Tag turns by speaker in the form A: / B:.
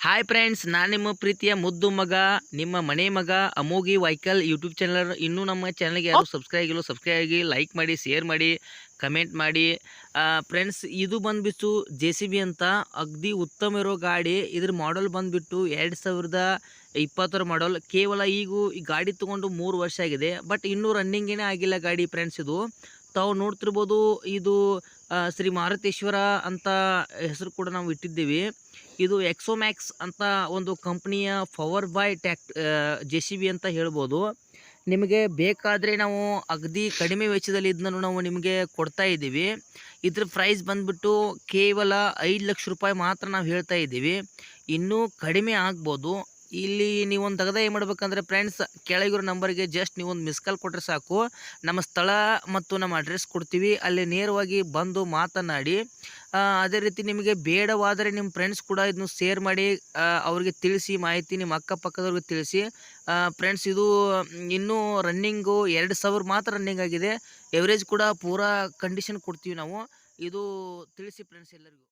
A: Hi friends ನಾನು ನಿಮ್ಮ ಪ್ರೀತಿಯ ಮುದ್ದು ಮಗ, ನಿಮ್ಮ ಮನೆ ಮಗ ಅಮೋಗಿ ವೈಕಲ್ ಯೂಟ್ಯೂಬ್ ಚಾನಲ್ ಇನ್ನೂ ನಮ್ಮ ಚಾನಲ್ಗೆ ಯಾರು ಸಬ್ಸ್ಕ್ರೈಬ್ ಆಗಿಲ್ಲ ಸಬ್ಸ್ಕ್ರೈಬ್ ಆಗಿ ಲೈಕ್ ಮಾಡಿ ಶೇರ್ ಮಾಡಿ ಕಮೆಂಟ್ ಮಾಡಿ. ಫ್ರೆಂಡ್ಸ್ ಇದು ಬಂದುಬಿಟ್ಟು ಜೆ ಸಿ ಬಿ ಅಂತ ಅಗ್ದಿ ಉತ್ತಮ ಇರೋ ಗಾಡಿ. ಇದ್ರ ಮಾಡಲ್ ಬಂದುಬಿಟ್ಟು ಎರಡು ಸಾವಿರದ ಇಪ್ಪತ್ತರ ಮಾಡಲ್ ಕೇವಲ ಈಗ ಈ ಗಾಡಿ ತೊಗೊಂಡು ಮೂರು ವರ್ಷ ಆಗಿದೆ ಬಟ್ ಇನ್ನೂ ರನ್ನಿಂಗೇನೇ ಆಗಿಲ್ಲ ಗಾಡಿ ಫ್ರೆಂಡ್ಸ್ ಇದು. ತಾವು ನೋಡ್ತಿರ್ಬೋದು ಇದು ಶ್ರೀ ಮಾರುತೇಶ್ವರ ಅಂತ ಹೆಸರು ಕೂಡ ನಾವು ಇಟ್ಟಿದ್ದೀವಿ. ಇದು ಎಕ್ಸೋಮ್ಯಾಕ್ಸ್ ಅಂತ ಒಂದು ಕಂಪ್ನಿಯ ಪವರ್ ಬಾಯ್ ಟ್ಯಾಕ್ ಜೆ ಸಿ ಬಿ ಅಂತ ಹೇಳ್ಬೋದು. ನಿಮಗೆ ಬೇಕಾದರೆ ನಾವು ಅಗದಿ ಕಡಿಮೆ ವೆಚ್ಚದಲ್ಲಿ ಇದನ್ನು ನಾವು ನಿಮಗೆ ಕೊಡ್ತಾ ಇದ್ದೀವಿ. ಇದ್ರ ಪ್ರೈಸ್ ಬಂದುಬಿಟ್ಟು ಕೇವಲ ಐದು ಲಕ್ಷ ರೂಪಾಯಿ ಮಾತ್ರ ನಾವು ಹೇಳ್ತಾ ಇದ್ದೀವಿ. ಇನ್ನೂ ಕಡಿಮೆ ಆಗ್ಬೋದು. ಇಲ್ಲಿ ನೀವೊಂದು ತೆಗೆದ ಏನು ಮಾಡ್ಬೇಕಂದ್ರೆ ಫ್ರೆಂಡ್ಸ್ ಕೆಳಗಿರೋ ನಂಬರ್ಗೆ ಜಸ್ಟ್ ನೀವೊಂದು ಮಿಸ್ ಕಾಲ್ ಕೊಟ್ಟರೆ ಸಾಕು. ನಮ್ಮ ಸ್ಥಳ ಮತ್ತು ನಮ್ಮ ಅಡ್ರೆಸ್ ಕೊಡ್ತೀವಿ. ಅಲ್ಲಿ ನೇರವಾಗಿ ಬಂದು ಮಾತನಾಡಿ ಅದೇ ರೀತಿ ನಿಮಗೆ ಬೇಡವಾದರೆ ನಿಮ್ಮ ಫ್ರೆಂಡ್ಸ್ ಕೂಡ ಇದನ್ನು ಶೇರ್ ಮಾಡಿ ಅವ್ರಿಗೆ ತಿಳಿಸಿ, ಮಾಹಿತಿ ನಿಮ್ಮ ಅಕ್ಕಪಕ್ಕದವ್ರಿಗೆ ತಿಳಿಸಿ. ಫ್ರೆಂಡ್ಸ್ ಇದು ಇನ್ನೂ ರನ್ನಿಂಗು ಎರಡು ಸಾವಿರ ಮಾತ್ರ ರನ್ನಿಂಗ್ ಆಗಿದೆ. ಎವರೇಜ್ ಕೂಡ ಪೂರಾ ಕಂಡೀಷನ್ ಕೊಡ್ತೀವಿ ನಾವು. ಇದು ತಿಳಿಸಿ ಫ್ರೆಂಡ್ಸ್ ಎಲ್ಲರಿಗೂ.